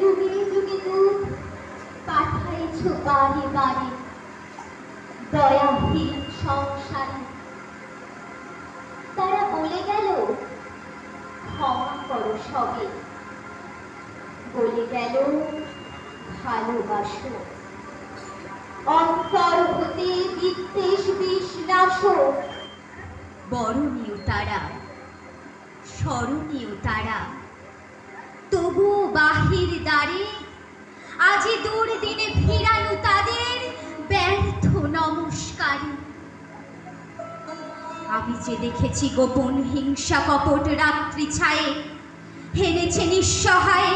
যুগে যুগে দুধ পাঠাইছ বাড়ি বাড়ি দয়াহীন সংসারে তারা বলে গেল ক্ষমা করো সবে বলে গেল ভালোবাসো অন্তর হতে বিদ্বেষ বিষ নাশো বরণীয় তারা, স্মরণীয় তারা দ্বারে আজি দুর্দিনে ফিরানো তাদের ব্যর্থ নমস্কারে। আমি যে দেখেছি গোপন হিংসা কপট রাত্রি ছায়ে, হেনেছে নিঃসহায়।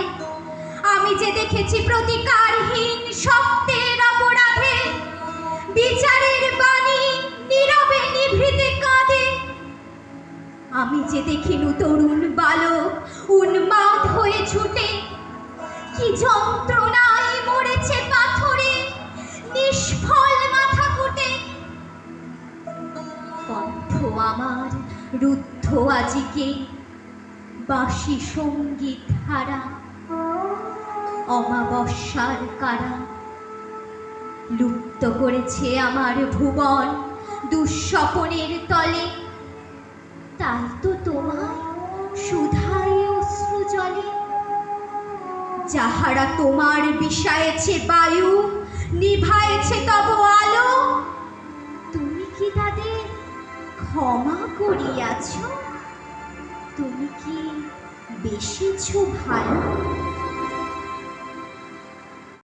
আমি যে দেখেছি প্রতিকারহীন সত্যের অপরাধে, বিচারের বাণী নীরবে নিভৃতে কাঁদে। আমি যে দেখিনু তরুণ বালক, উন্মাদ হয়ে ছুটে যন্ত্রণায় আমার রুদ্ধ আজিকে সংগীত হারা অমাবস্যার কারা। লুপ্ত করেছে আমার ভুবন দুঃস্বপনের তলে। তাই তো তোমায় যাহারা তোমার বিষায়েছে বায়ু নিভায়েছে তব আলো, তুমি কি তাদের ক্ষমা করিয়াছ? তুমি কি বেশিছ ভালো?